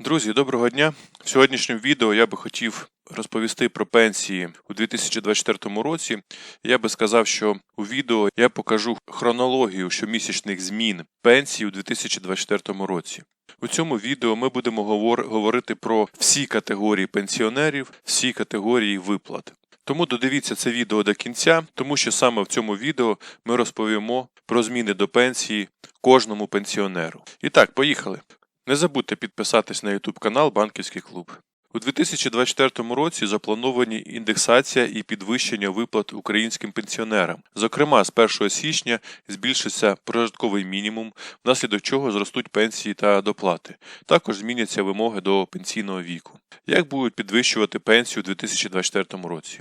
Друзі, доброго дня! В сьогоднішньому відео я би хотів розповісти про пенсії у 2024 році. Я би сказав, що у відео я покажу хронологію щомісячних змін пенсій у 2024 році. У цьому відео ми будемо говорити про всі категорії пенсіонерів, всі категорії виплат. Тому додивіться це відео до кінця, тому що саме в цьому відео ми розповімо про зміни до пенсії кожному пенсіонеру. І так, поїхали. Не забудьте підписатись на YouTube канал Банківський клуб. У 2024 році заплановані індексація і підвищення виплат українським пенсіонерам. Зокрема, з 1 січня збільшиться прожитковий мінімум, внаслідок чого зростуть пенсії та доплати. Також зміняться вимоги до пенсійного віку. Як будуть підвищувати пенсію у 2024 році?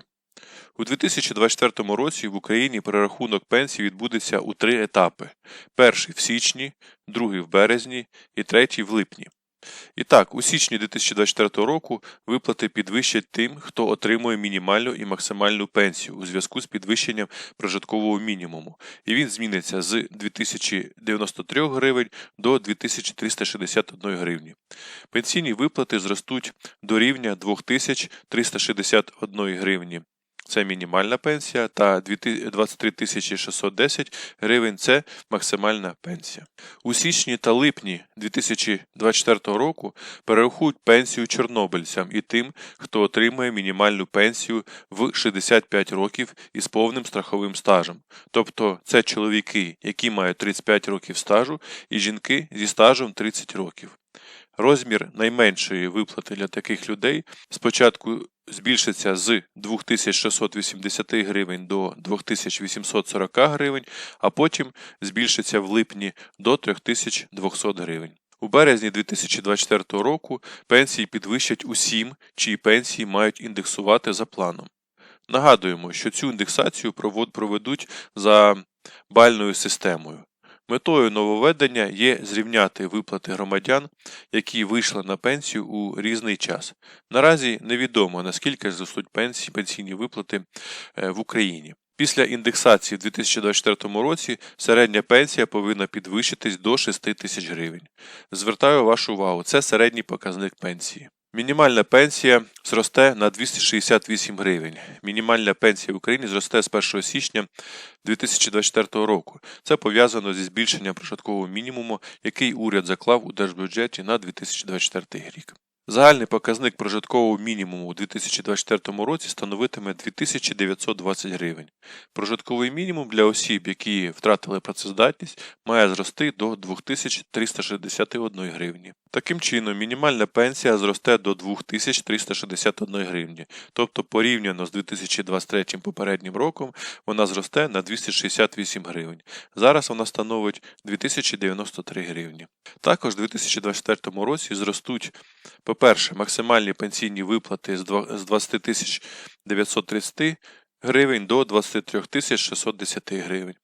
У 2024 році в Україні перерахунок пенсій відбудеться у три етапи: перший в січні, другий в березні і третій в липні. І так, у січні 2024 року виплати підвищать тим, хто отримує мінімальну і максимальну пенсію у зв'язку з підвищенням прожиткового мінімуму, і він зміниться з 2093 гривень до 2361 гривні. Пенсійні виплати зростуть до рівня 2361 гривні. Це мінімальна пенсія та 23 610 гривень це максимальна пенсія. У січні та липні 2024 року перерахують пенсію чорнобильцям і тим, хто отримує мінімальну пенсію в 65 років із повним страховим стажем. Тобто це чоловіки, які мають 35 років стажу, і жінки зі стажем 30 років. Розмір найменшої виплати для таких людей спочатку збільшиться з 2680 гривень до 2840 гривень, а потім збільшиться в липні до 3200 гривень. У березні 2024 року пенсії підвищать усім, чиї пенсії мають індексувати за планом. Нагадуємо, що цю індексацію проведуть за бальною системою. Метою нововведення є зрівняти виплати громадян, які вийшли на пенсію у різний час. Наразі невідомо наскільки зростуть пенсії, пенсійні виплати е, в Україні. Після індексації в 2024 році середня пенсія повинна підвищитись до 6 тисяч гривень. Звертаю вашу увагу, це середній показник пенсії. Мінімальна пенсія зросте на 268 гривень. Мінімальна пенсія в Україні зросте з 1 січня 2024 року. Це пов'язано зі збільшенням прожиткового мінімуму, який уряд заклав у держбюджеті на 2024 рік. Загальний показник прожиткового мінімуму у 2024 році становитиме 2920 гривень. Прожитковий мінімум для осіб, які втратили працездатність, має зрости до 2361 гривні. Таким чином, мінімальна пенсія зросте до 2361 гривні, тобто порівняно з 2023 попереднім роком вона зросте на 268 гривень. Зараз вона становить 2093 гривні. Також у 2024 році зростуть по-перше, максимальні пенсійні виплати з 20 тисяч 930 гривень до 23 тисяч 610 гривень.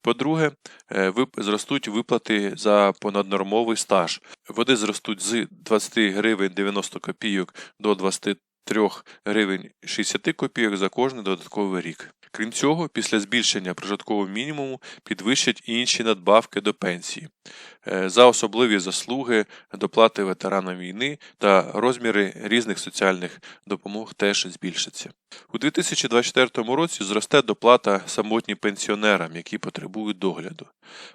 По-друге, е, зростуть виплати за понаднормовий стаж. Вони зростуть з 20 гривень 90 копійок до 23 гривень 60 копійок за кожний додатковий рік. Крім цього, після збільшення прожиткового мінімуму підвищать інші надбавки до пенсії за особливі заслуги, доплати ветеранам війни та розміри різних соціальних допомог теж збільшаться. У 2024 році зросте доплата самотнім пенсіонерам, які потребують догляду.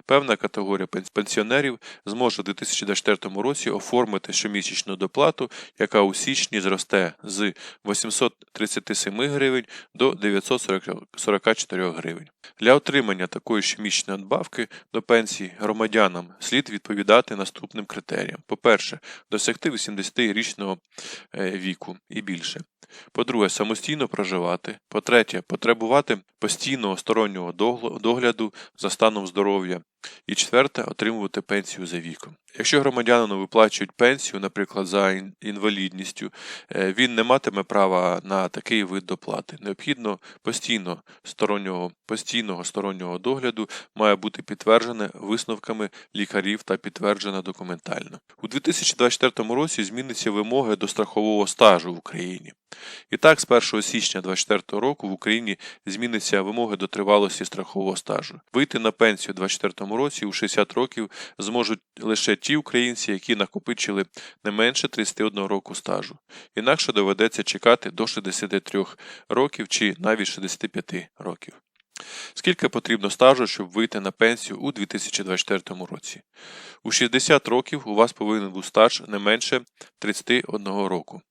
Певна категорія пенсіонерів зможе у 2024 році оформити щомісячну доплату, яка у січні зросте з 837 гривень до 944 гривень. Для отримання такої щомісячної надбавки до пенсії громадянам слід відповідати наступним критеріям: по-перше, досягти 80-річного е, віку і більше. По-друге, самостійно проживати. По-третє, потребувати постійного стороннього догляду за станом здоров'я. І четверте, отримувати пенсію за віком. Якщо громадянину виплачують пенсію, наприклад, за інвалідністю, е, він не матиме права на такий вид доплати. Необхідно постійно стороннього, постійного стороннього догляду має бути підтверджене висновками лікарів та підтверджено документально. У 2024 році зміниться вимоги до страхового стажу в Україні. І так, з 1 січня 2024 року в Україні зміниться вимоги до тривалості страхового стажу. Вийти на пенсію у 2024 році у 60 років зможуть лише ті українці, які накопичили не менше 31 року стажу. Інакше доведеться чекати до 63 років чи навіть 65 років. Скільки потрібно стажу, щоб вийти на пенсію у 2024 році? У 60 років у вас повинен бути стаж не менше 31 року.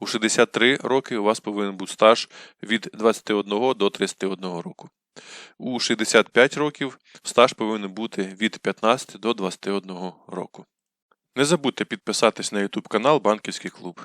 У 63 роки у вас повинен бути стаж від 21 до 31 року. У 65 років стаж повинен бути від 15 до 21 року. Не забудьте підписатись на YouTube канал Банківський клуб.